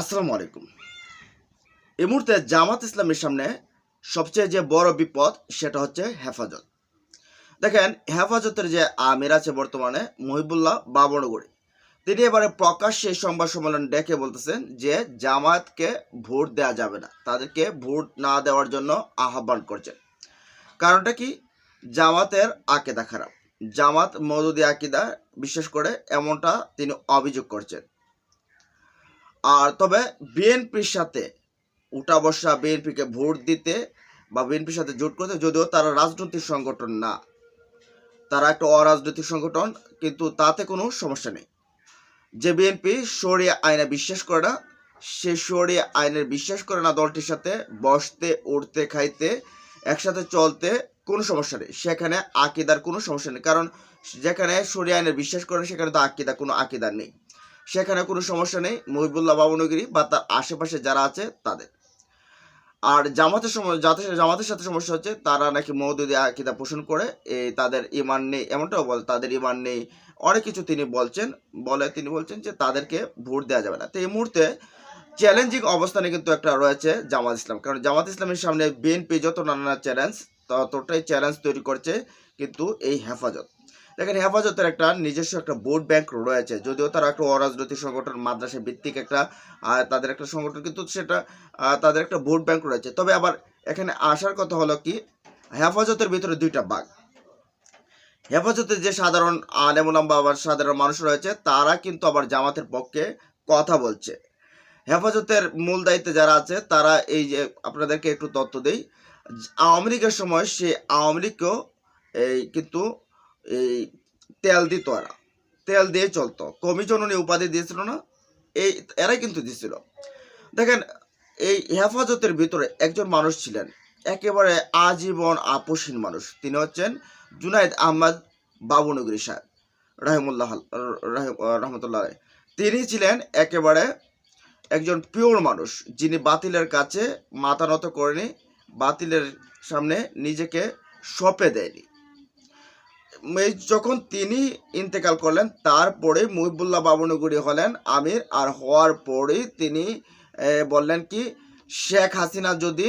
আসসালামু আলাইকুম। এই মুহূর্তে জামাত ইসলামের সামনে সবচেয়ে যে বড় বিপদ, সেটা হচ্ছে হেফাজত। দেখেন, হেফাজতের যে আমির আছে বর্তমানে, মহিবুল্লাহ বাবনগরী তিনি এবারে প্রকাশ্যে সংবাদ সম্মেলন ডেকে বলতেছেন যে জামাতকে ভোট দেওয়া যাবে না, তাদেরকে ভোট না দেওয়ার জন্য আহ্বান করছেন। কারণটা কি? জামাতের আকেদা খারাপ। জামাত মৌদুদি আকিদা, বিশেষ করে এমনটা তিনি অভিযোগ করছেন। আর তবে বিএনপির সাথে উঠা বসা বিএনপিকে ভোট দিতে বা বিএনপির সাথে জোট করতে যদিও তারা রাজনৈতিক সংগঠন না, তারা একটা অরাজনৈতিক সংগঠন, কিন্তু তাতে কোনো সমস্যা নেই। যে বিএনপি সরিয়া আইনে বিশ্বাস করে না, সে সরিয়া আইনের বিশ্বাস করে না দলটির সাথে বসতে, উঠতে, খাইতে, একসাথে চলতে কোনো সমস্যা নেই। সেখানে আকিদার কোনো সমস্যা নেই। কারণ যেখানে সরিয়া আইনের বিশ্বাস করেন সেখানে তো আকিদা, কোনো আকিদার নেই। সেখানে কোনো সমস্যা নেই। মহিবুল্লাহ বাবনগিরি বা তার আশেপাশে যারা আছে, তাদের। আর জামাতের যাতে জামাতের সাথে সমস্যা হচ্ছে, তারা নাকি মৌদুদি আকিদা পোষণ করে। এই তাদের ইমান নেই, এমনটাও বলে তাদের ইমান নেই। অনেক কিছু তিনি বলছেন। বলে তিনি বলছেন যে তাদেরকে ভোট দেওয়া যাবে না। তো এই মুহূর্তে চ্যালেঞ্জিং অবস্থানে কিন্তু একটা রয়েছে জামাত ইসলাম। কারণ জামাত ইসলামের সামনে বিএনপি যত নানা চ্যালেঞ্জ, ততটাই চ্যালেঞ্জ তৈরি করছে কিন্তু এই হেফাজত। দেখেন হেফাজতের একটা নিজস্ব একটা ভোট ব্যাংক রয়েছে, যদিও তারা একটা অরাজনৈতিক সংগঠন, মাদ্রাসা ভিত্তিক একটা তাদের একটা সংগঠন, কিন্তু সেটা তাদের একটা ভোট ব্যাংক রয়েছে। তবে আবার এখানে আসার কথা হলো কি, হেফাজতের ভিতরে দুইটা বাঘ হেফাজতের যে সাধারণ আলেমুলাম বা আবার সাধারণ মানুষ রয়েছে, তারা কিন্তু আবার জামাতের পক্ষে কথা বলছে। হেফাজতের মূল দায়িত্বে যারা আছে, তারা এই যে আপনাদেরকে একটু তথ্য দেই, আওয়ামী লীগের সময় সে আওয়ামী লীগকেও এই কিন্তু এই তেল দিত এরা। তেল দিয়ে চলতো। কমিশননী উপাধি দিয়েছিল না, এই এরাই কিন্তু দিছিল। দেখেন, এই হেফাজতের ভিতরে একজন মানুষ ছিলেন। একেবারে আজীবন আপোষহীন মানুষ। তিনি হচ্ছেন জুনাইদ আহমদ বাবুনগরী সাহেব, রাহিমুল্লাহ রাহিম রহমতুল্লাহ। তিনি ছিলেন একেবারে একজন পিওর মানুষ, যিনি বাতিলের কাছে মাথা নত করেনি, বাতিলের সামনে নিজেকে সঁপে দেয়নি। যখন তিনি ইন্তেকাল করলেন, তারপরে মহিবুল্লাহ বাবনগুরি হলেন আমির। আর হওয়ার পরেই তিনি বললেন কি, শেখ হাসিনা যদি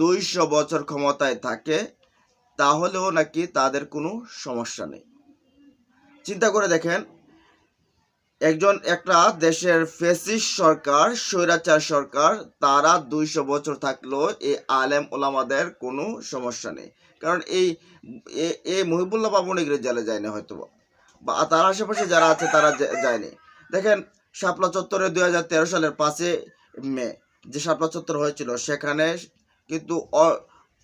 দুইশো বছর ক্ষমতায় থাকে, তাহলেও নাকি তাদের কোনো সমস্যা নেই। চিন্তা করে দেখেন একজন, একটা দেশের ফেসিস সরকার, স্বৈরাচার সরকার, তারা দুইশো বছর থাকলেও এই আলেম ওলামাদের কোনো সমস্যা নেই। কারণ এই এই মহিবুল্লাহ বাবুনিগিরি জেলে যায়নি হয়তো বা। তার আশেপাশে যারা আছে তারা যায়নি। দেখেন, শাপলা চত্বরে দুই হাজার তেরো সালের পাঁচে মে যে শাপলা চত্বর হয়েছিল, সেখানে কিন্তু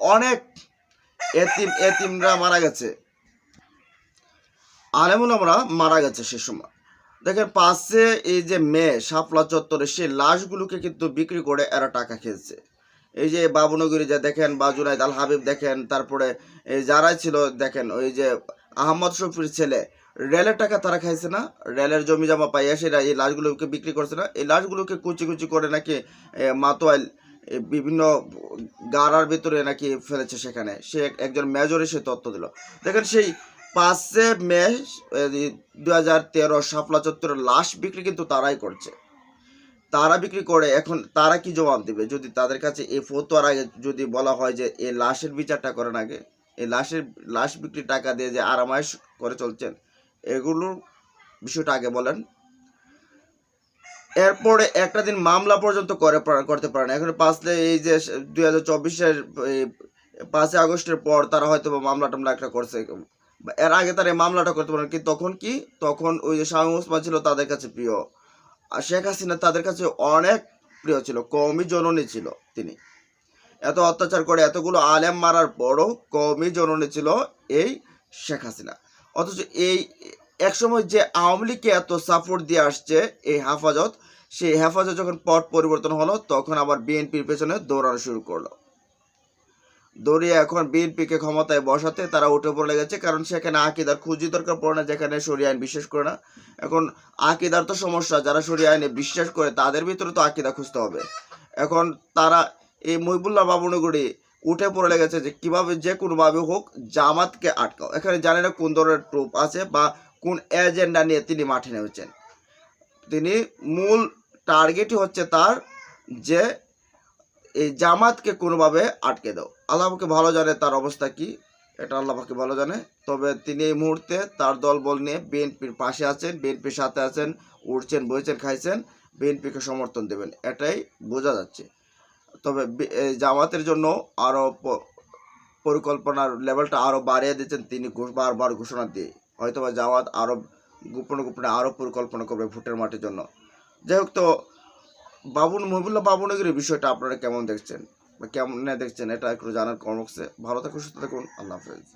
অনেক এতিম, এতিমরা মারা গেছে। আলেমুল আমরা মারা গেছে সে সময়। দেখেন পাশে এই যে মেয়ে শাপলা চত্বরে সেই লাশগুলোকে কিন্তু বিক্রি করে এরা টাকা খেয়েছে। এই যে বাবুনগরী যে দেখেন বা জুনাইদ আল হাবিব দেখেন তারপরে এই যারাই ছিল দেখেন ওই যে আহমদ শফির ছেলে রেলের টাকা তারা খাইছে না? রেলের জমি জমা পাইয়া সেটা এই লাশগুলোকে বিক্রি করছে না? এই লাশগুলোকে কুচি কুচি করে নাকি এ, মাতোয়াইল বিভিন্ন গাড়ার ভিতরে নাকি ফেলেছে সেখানে। সে একজন মেজরে সে তত্ত্ব দিল। দেখেন সেই পাঁচে মে দু হাজার তেরো শাপলা চত্বরের লাশ বিক্রি কিন্তু তারাই করছে। তারা বিক্রি করে, এখন তারা কি জবাব দেবে? যদি তাদের কাছে এই ফতোয়ার আগে যদি বলা হয় যে এই লাশের বিচারটা করেন আগে, এই লাশের, লাশ বিক্রি টাকা দিয়ে যে আরামায়েশ করে চলছেন এগুলোর বিষয়টা আগে বলেন। এরপরে একটা দিন মামলা পর্যন্ত করে করতে পারে না। এখন পাঁচলে এই যে দুই হাজার চব্বিশের পাঁচই আগস্টের পর তারা হয়তো মামলা টামলা একটা করছে। এর আগে তারা এই মামলাটা করতে পারেন। কি তখন কি? তখন ওই যে শামীম ওসমান ছিল তাদের কাছে প্রিয়। আর শেখ হাসিনা তাদের কাছে অনেক প্রিয় ছিল, কমই জননী ছিল তিনি। এত অত্যাচার করে এতগুলো আলেম মারার পরও কমই জননী ছিল এই শেখ হাসিনা। অথচ এই একসময় যে আওয়ামী লীগকে এত সাপোর্ট দিয়ে আসছে এই হেফাজত, সেই হেফাজত যখন পট পরিবর্তন হলো, তখন আবার বিএনপির পেছনে দৌড়ানো শুরু করল। দৌড়িয়ে এখন বিএনপিকে ক্ষমতায় বসাতে তারা উঠে পড়ে গেছে, কারণ সেখানে আকিদার খুঁজি দরকার পড়ে না, যেখানে সরিয়ে আইন বিশ্বাস করে না। এখন আকিদার তো সমস্যা, যারা সরিয়ে আইনে বিশ্বাস করে তাদের ভিতরে তো আকিদা খুঁজতে হবে। এখন তারা এই মহিবুল্লাহ বাবুনগরী উঠে পড়ে লেগেছে যে কীভাবে যে কোনোভাবে হোক জামাতকে আটকাও। এখানে জানি না কোন ধরনের ট্রুপ আছে বা কোন এজেন্ডা নিয়ে তিনি মাঠে নেমেছেন। তিনি মূল টার্গেটই হচ্ছে তার যে এই জামাতকে কোনোভাবে আটকে দাও। আল্লাহকে ভালো জানে তার অবস্থা কি, এটা আল্লাহকে ভালো জানে। তবে তিনি এই মুহূর্তে তার দলবল নিয়ে বিএনপির পাশে আছেন, বিএনপির সাথে আছেন, উঠছেন বইছেন খাইছেন, বিএনপিকে সমর্থন দেবেন, এটাই বোঝা যাচ্ছে। তবে জামাতের জন্য আরও পরিকল্পনার লেভেলটা আরও বাড়িয়ে দিচ্ছেন তিনি বারবার ঘোষণা দিয়ে। হয়তোবা জামাত আরও গোপনে গোপনে আরও পরিকল্পনা করবে ভোটের মাঠের জন্য। যাই হোক তো, বাবুন মহিবুল্লাহ বাবুনগরের বিষয়টা আপনারা কেমন দেখছেন? বা কেমন দেখছেন এটা একটু জানার কর্মক্সে ভালো থাকুন সুস্থ থাকুন আল্লাহ হাফেজ।